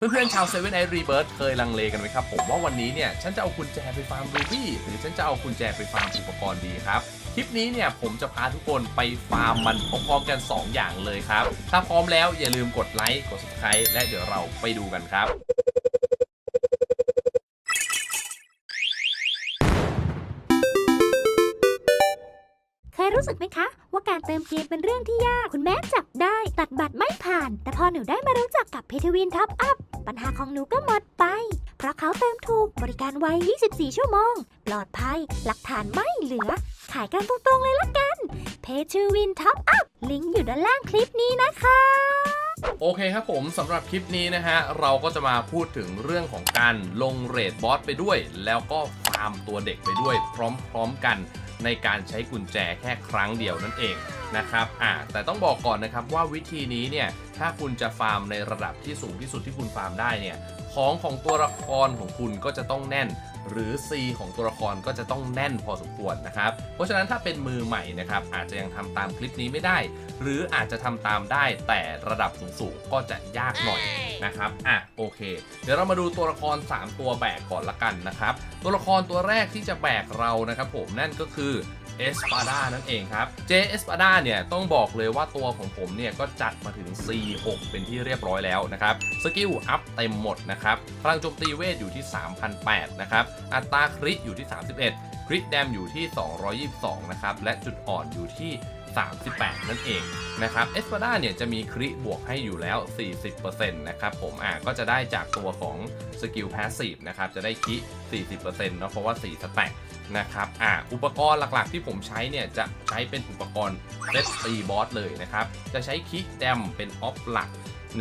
เพื่อนๆชาวเซเว่นไอรีเบิร์เคยลังเลกันไหมครับ ผมว่าวันนี้เนี่ย ฉันจะเอากุญแจไปฟาร์มรูบี้หรือฉันจะเอากุญแจไปฟาร์มอุปกรณ์ดีครับ คลิปนี้เนี่ย ผมจะพาทุกคนไปฟาร์มมันพร้อมๆกัน 2 อย่างเลยครับ ถ้าพร้อมแล้วอย่าลืมกดไลค์กด subscribe และเดี๋ยวเราไปดูกันครับเคยรู้สึกไหมคะ ว่าการเติมเกมเป็นเรื่องที่ยาก คุณแม่จับได้ ตัดบัตรไม่ผ่าน แต่พอหนูได้มารู้จักกับเพทวินท็อปอัพ ปัญหาของหนูก็หมดไป เพราะเขาเติมถูกบริการไว 24 ชั่วโมง ปลอดภัย หลักฐานไม่เหลือ ขายกันตรงๆเลยละกัน เพทวินท็อปอัพ ลิงก์อยู่ด้านล่างคลิปนี้นะคะโอเคครับผมสำหรับคลิปนี้นะฮะ เราก็จะมาพูดถึงเรื่องของการลงเรทบอสไปด้วย แล้วก็ฟาร์มตัวเด็กไปด้วย พร้อมๆกันในการใช้กุญแจแค่ครั้งเดียวนั่นเอง นะครับอ่าแต่ต้องบอกก่อนนะครับว่าวิธีนี้เนี่ยถ้าคุณจะฟาร์มในระดับที่สูงที่สุดที่คุณฟาร์มได้เนี่ยของของตัวละครของคุณก็จะต้องแน่น หรือ C ของตัวละครก็จะต้องแน่นพอสมควรนะครับ เพราะฉะนั้นถ้าเป็นมือใหม่นะครับอาจจะยังทำตามคลิปนี้ไม่ได้ หรืออาจจะทำตามได้แต่ระดับสูงๆก็จะยากหน่อยนะครับอะโอเค เดี๋ยวเรามาดูตัวละคร 3 ตัวแบกก่อนละกันนะครับ ตัวละครตัวแรกที่จะแบกเรานะครับผมนั่นก็คือเอสปาดานั่นเองครับ เจเอสปาดาเนี่ยต้องบอกเลยว่าตัวของผมเนี่ยก็จัดมาถึง C6 เป็นที่เรียบร้อยแล้วนะครับ สกิลอัพเต็มหมดนะครับ พลังโจมตีเวทอยู่ที่ 3,008นะครับอัตราคริอยู่ที่ 31 คริแดมอยู่ที่ 222 นะครับ และจุดอ่อนอยู่ที่ 38 นั่นเองนะครับเอสปาด้าเนี่ยจะมีคริบวกให้อยู่แล้ว 40%นะครับผมอะก็จะได้จากตัวของสกิลพาสซีฟนะครับจะได้คริ40%เนาะเพราะว่า 4 สแต็กนะครับอะอุปกรณ์หลักๆที่ผมใช้เนี่ยจะใช้เป็นอุปกรณ์เซตตีบอสเลยนะครับ จะใช้คิกแดมเป็นออฟหลัก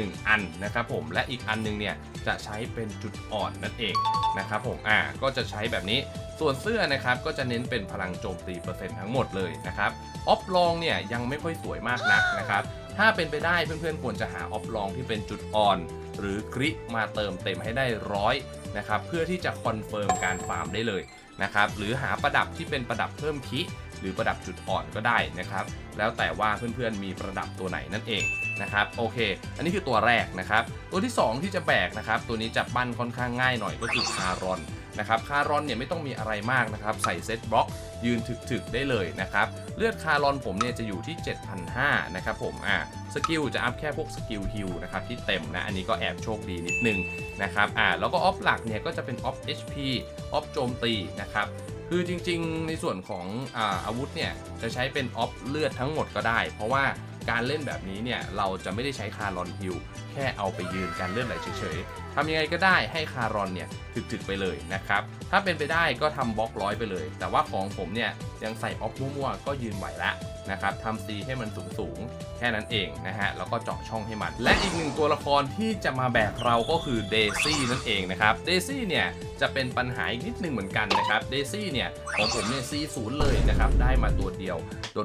1 อันนะครับผมและอีกอันหนึงเนี่ยจะใช้เป็นจุดอ่อนนั่นเองนะครับผมอ่าก็จะใช้แบบนี้ส่วนเสื้อนะครับก็จะเน้นเป็นพลังโจมตีเปอร์เซ็นต์ทั้งหมดเลยนะครับออฟลองเนี่ยยังไม่ค่อยสวยมากนักนะครับถ้าเป็นไปได้เพื่อนๆควรจะหาออฟลองที่เป็นจุดอ่อน หรือคริมาเติมเต็มให้ได้ร้อยนะครับเพื่อที่จะคอนเฟิร์มการฟาร์มได้เลยนะครับหรือหาประดับที่เป็นประดับเพิ่มคิ หรือประดับจุดอ่อนก็ได้นะครับ แล้วแต่ว่าเพื่อนๆมีประดับตัวไหนนั่นเองนะครับโอเค อันนี้คือตัวแรกนะครับ ตัวที่ 2 ที่จะแบกนะครับ ตัวนี้จับปั้นค่อนข้างง่ายหน่อยก็คือคารอนนะครับคารอนเนี่ยไม่ต้องมีอะไรมากนะครับ ใส่เซตบล็อกยืนถึกๆได้เลยนะครับ เลือดคารอนผมเนี่ยจะอยู่ที่ 7,500นะครับผมอ่าสกิลจะอัพแค่พวกสกิลฮิลนะครับที่เต็มนะ อันนี้ก็แอบโชคดีนิดนึงนะครับอ่าแล้วก็ออฟหลักเนี่ยก็จะเป็นออฟ HP ออฟโจมตีนะครับ คือจริงๆ ในส่วนของอาอาวุธเนี่ยจะใช้เป็นออฟเลือดทั้งหมดก็ได้ เพราะว่า การเล่นแบบนี้เนี่ยเราจะไม่ได้ใช้คารอนฮิลแค่เอาไปยืนการเลื่อนไหลเฉยๆทำยังไงก็ได้ให้คารอนเนี่ยถึกๆไปเลยนะครับ ถ้าเป็นไปได้ก็ทำบล็อกร้อยไปเลย แต่ว่าของผมเนี่ยยังใส่ออฟมั่วๆก็ยืนไหวละนะครับทำซีให้มันสูงๆ แค่นั้นเองนะฮะ แล้วก็เจาะช่องให้มัน และอีกหนึ่งตัวละครที่จะมาแบกเราก็คือเดซี่นั่นเองนะครับ เดซี่เนี่ยจะเป็นปัญหาอีกนิดนึงเหมือนกันนะครับ เดซี่เนี่ยของผมเนี่ยซีศูนย์เลยนะครับ ได้มาตัวเดียว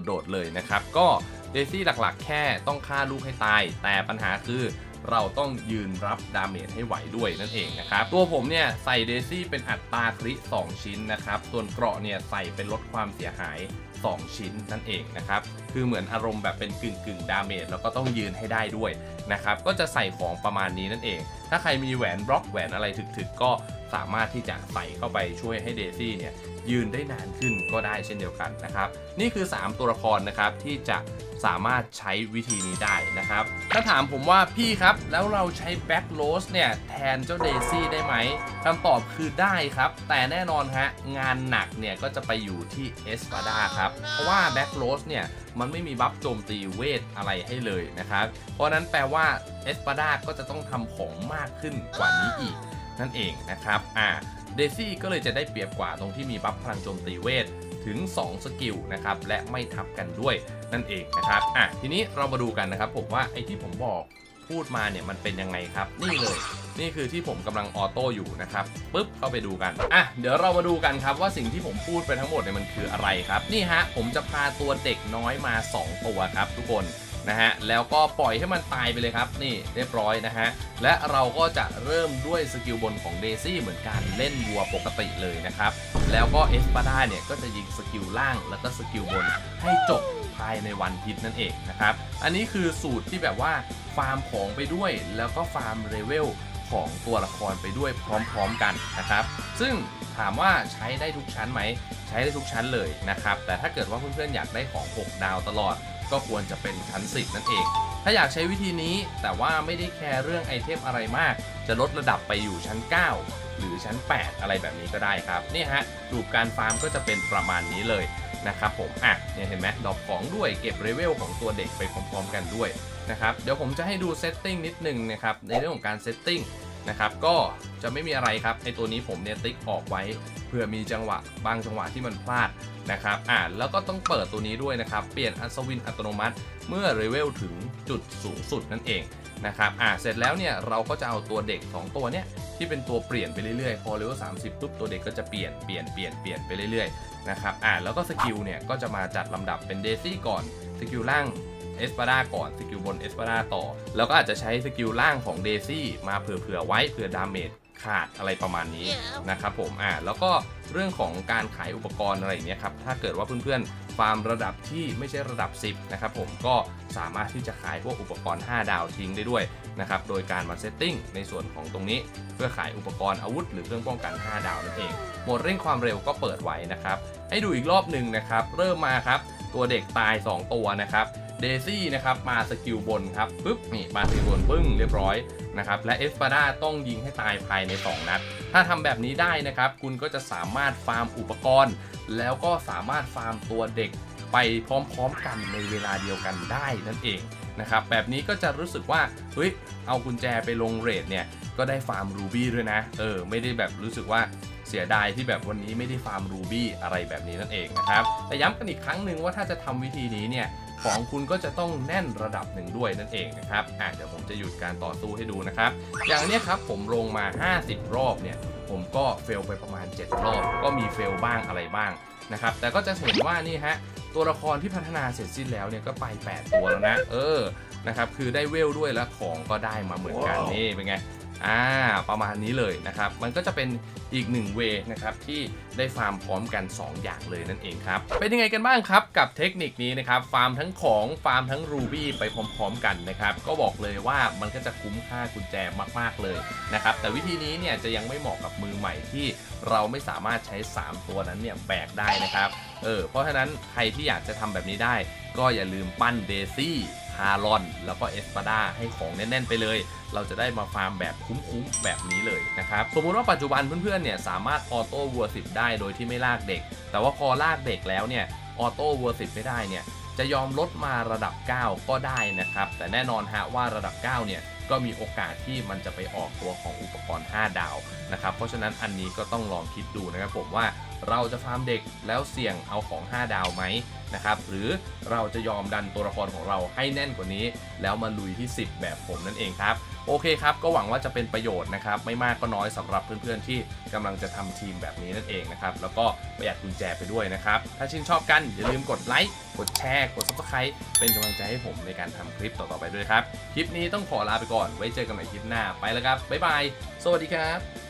โดดๆเลยนะครับ ก็ เดซี่หลักๆ แค่ต้องฆ่าลูกให้ตาย แต่ปัญหาคือเราต้องยืนรับดาเมจให้ไหวด้วยนั่นเองนะครับ ตัวผมเนี่ยใส่เดซี่เป็นอัตราคริ2ชิ้นนะครับ ส่วนเกราะเนี่ยใส่เป็นลดความเสียหาย 2 ชิ้นนั่นเองนะครับ คือเหมือนอารมณ์แบบเป็นกึ่งกึ่งดาเมจแล้วก็ต้องยืนให้ได้ด้วยนะครับก็จะใส่ของประมาณนี้นั่นเอง ถ้าใครมีแหวนบล็อกแหวนอะไรถึกๆ ก็สามารถที่จะใส่เข้าไปช่วยให้เดซี่เนี่ยยืนได้นานขึ้นก็ได้เช่นเดียวกันนะครับ นี่คือ 3 ตัวละครนะครับที่จะสามารถใช้วิธีนี้ได้นะครับ ถ้าถามผมว่าพี่ครับแล้วเราใช้แบ็กโรสเนี่ยแทนเจ้าเดซี่ได้ไหมคำตอบคือได้ครับ แต่แน่นอนฮะงานหนักเนี่ยก็จะไปอยู่ที่เอสปาดาครับ เพราะว่าแบ็กโรสเนี่ยมันไม่มีบัฟโจมตีเวทอะไรให้เลยนะครับ เพราะนั้นแปลว่าเอสปาดาก็จะต้องทำของมากขึ้นกว่านี้อีกนั่นเองนะครับ อ่า เดซี่ก็เลยจะได้เปรียบกว่าตรงที่มีบัฟพลังโจมตีเวทถึง 2 สกิลนะครับ และไม่ทับกันด้วยนั่นเองนะครับ อะ ทีนี้เรามาดูกันนะครับผมว่าไอ้ที่ผมบอก พูดมาเนี่ยมันเป็นยังไงครับ นี่เลย นี่คือที่ผมกำลังออโต้อยู่นะครับปุ๊บเข้าไปดูกันอะเดี๋ยวเรามาดูกันครับว่าสิ่งที่ผมพูดไปทั้งหมดเนี่ยมันคืออะไรครับ นี่ฮะผมจะพาตัวเด็กน้อยมา 2 ตัวครับ ทุกคน นะฮะแล้วก็ปล่อยให้มันตายไปเลยครับนี่เรียบร้อยนะฮะและเราก็จะเริ่มด้วยสกิลบนของเดซี่เหมือนการเล่นวัวปกติเลยนะครับแล้วก็เอสปาด้าเนี่ยก็จะยิงสกิลล่างแล้วก็สกิลบนให้จบภายในวันพิษนั่นเองนะครับอันนี้คือสูตรที่แบบว่าฟาร์มของไปด้วย แล้วก็ฟาร์มเลเวลของตัวละครไปด้วยพร้อมๆกันนะครับซึ่งถามว่าใช้ได้ทุกชั้นไหม ใช้ได้ทุกชั้นเลยนะครับ แต่ถ้าเกิดว่าเพื่อนๆอยากได้ของ 6 ดาวตลอด ก็ควรจะเป็นชั้น 10 นั่นเอง ถ้าอยากใช้วิธีนี้แต่ว่าไม่ได้แคร์เรื่องไอเทมอะไรมาก จะลดระดับไปอยู่ชั้น 9 หรือชั้น 8 อะไรแบบนี้ก็ได้ครับนี่ฮะรูปการฟาร์มก็จะเป็นประมาณนี้เลยนะครับผมอะเนี่ยเห็นไหมดรอปของด้วยเก็บเลเวลของตัวเด็กไปพร้อมๆกันด้วยนะครับเดี๋ยวผมจะให้ดูเซตติ้งนิดนึงนะครับในเรื่องของการเซตติ้งนะครับก็จะไม่มีอะไรครับไอตัวนี้ผมเนี่ยติ๊กออกไว้ เพื่อมีจังหวะบางจังหวะที่มันพลาดนะครับอ่าแล้วก็ต้องเปิดตัวนี้ด้วยนะครับ เปลี่ยนอัศวินอัตโนมัติ เมื่อเลเวลถึงจุดสูงสุดนั่นเองนะครับอ่าเสร็จแล้วเนี่ยเราก็จะเอาตัวเด็ก 2 ตัวเนี่ยที่เป็นตัวเปลี่ยนไปเรื่อยๆ พอเลเวล30ปุ๊บตัวเด็กก็จะเปลี่ยนเปลี่ยนเปลี่ยนเปลี่ยนไปเรื่อยๆนะครับอ่าแล้วก็สกิลเนี่ยก็จะมาจัดลำดับเป็นเดซี่ก่อนสกิลล่างเอสปาดาก่อนสกิลบนเอสปาดาต่อ แล้วก็อาจจะใช้สกิลล่างของเดซี่มาเผื่อๆไว้เผื่อดาเมจ ขาดอะไรประมาณนี้นะครับผมอ่าแล้วก็เรื่องของการขายอุปกรณ์อะไรอย่างเนี้ยครับถ้าเกิดว่าเพื่อนๆฟาร์มระดับที่ไม่ใช่ระดับ 10นะครับผมก็สามารถที่จะขายพวกอุปกรณ์ 5 ดาวทิ้งได้ด้วยนะครับโดยการมาเซตติ้งในส่วนของตรงนี้ เพื่อขายอุปกรณ์อาวุธ หรือเครื่องป้องกัน 5 ดาวนั่นเองโหมดเร่งความเร็วก็เปิดไว้นะครับให้ดูอีกรอบหนึ่งนะครับเริ่มมาครับตัวเด็กตาย 2 ตัวนะครับ เดซี่นะครับมาสกิลบนครับปึ๊บนี่มาสกิลบนปึ้งเรียบร้อยนะครับและเอสปาดาต้องยิงให้ตายภายใน 2 นัด ถ้าทำแบบนี้ได้นะครับ คุณก็จะสามารถฟาร์มอุปกรณ์ แล้วก็สามารถฟาร์มตัวเด็กไปพร้อมๆกันในเวลาเดียวกันได้นั่นเองนะครับแบบนี้ก็จะรู้สึกว่าเฮ้ยเอากุญแจไปลงเรทเนี่ย ก็ได้ฟาร์มรูบี้ด้วยนะ เออ ไม่ได้แบบรู้สึกว่าเสียดายที่แบบวันนี้ไม่ได้ฟาร์มรูบี้อะไรแบบนี้นั่นเองนะครับ แต่ย้ำกันอีกครั้งหนึ่งว่าถ้าจะทำวิธีนี้เนี่ยของคุณก็จะต้องแน่นระดับหนึ่งด้วยนั่นเองนะครับอะเดี๋ยวผมจะหยุดการต่อสู้ให้ดูนะครับ อย่างเนี้ยครับผมลงมา 50 รอบเนี่ย ผมก็เฟลไปประมาณ 7 รอบ ก็มีเฟลบ้างอะไรบ้างนะครับ แต่ก็จะเห็นว่านี่ฮะตัวละครที่พัฒนาเสร็จสิ้นแล้วเนี่ยก็ไป 8 ตัวแล้วนะ เออ นะครับ คือได้เวลด้วยแล้วของก็ได้มาเหมือนกันนี่เป็นไง อ่าประมาณนี้เลยนะครับ มันก็จะเป็นอีกหนึ่งเวนะครับที่ได้ฟาร์มพร้อมกัน 2 อย่างเลยนั่นเองครับ เป็นยังไงกันบ้างครับกับเทคนิคนี้นะครับ ฟาร์มทั้งของฟาร์มทั้งรูบี้ไปพร้อมๆกันนะครับ ก็บอกเลยว่ามันก็จะคุ้มค่ากุญแจมากๆเลยนะครับ แต่วิธีนี้เนี่ยจะยังไม่เหมาะกับมือใหม่ที่เราไม่สามารถใช้ 3 ตัวนั้นเนี่ยแบกได้นะครับ เออ เพราะฉะนั้นใครที่อยากจะทำแบบนี้ได้ ก็อย่าลืมปั้นเดซี่ คารอน แล้วก็เอสปาดาให้ของแน่นๆไปเลย เราจะได้มาฟาร์มแบบคุ้มๆแบบนี้เลยนะครับสมมุติว่าปัจจุบันเพื่อนๆเนี่ยสามารถออโต้วัวสิบได้โดยที่ไม่ลากเด็ก แต่ว่าพอลากเด็กแล้วเนี่ยออโต้วัวสิบไม่ได้เนี่ยจะยอมลดมาระดับ 9 ก็ได้นะครับ แต่แน่นอนฮะว่าระดับ 9 เนี่ยก็มีโอกาสที่มันจะไปออกตัวของอุปกรณ์ 5 ดาวนะครับ เพราะฉะนั้นอันนี้ก็ต้องลองคิดดูนะครับผมว่า เราจะฟาร์มเด็กแล้วเสี่ยงเอาของ 5 ดาวไหมนะครับหรือเราจะยอมดันตัวละครของเราให้แน่นกว่านี้ แล้วมาลุยที่ 10 แบบผมนั่นเองครับโอเคครับก็หวังว่าจะเป็นประโยชน์นะครับไม่มากก็น้อยสำหรับเพื่อนๆที่กำลังจะทำทีมแบบนี้นั่นเองนะครับแล้วก็ประหยัดกุญแจไปด้วยนะครับถ้าชื่นชอบกันอย่าลืมกดไลค์กดแชร์กด subscribe เป็นกำลังใจให้ผมในการทำคลิปต่อๆไปด้วยครับคลิปนี้ต้องขอลาไปก่อนไว้เจอกันใหม่คลิปหน้าไปแล้วครับบ๊ายบายสวัสดีครับ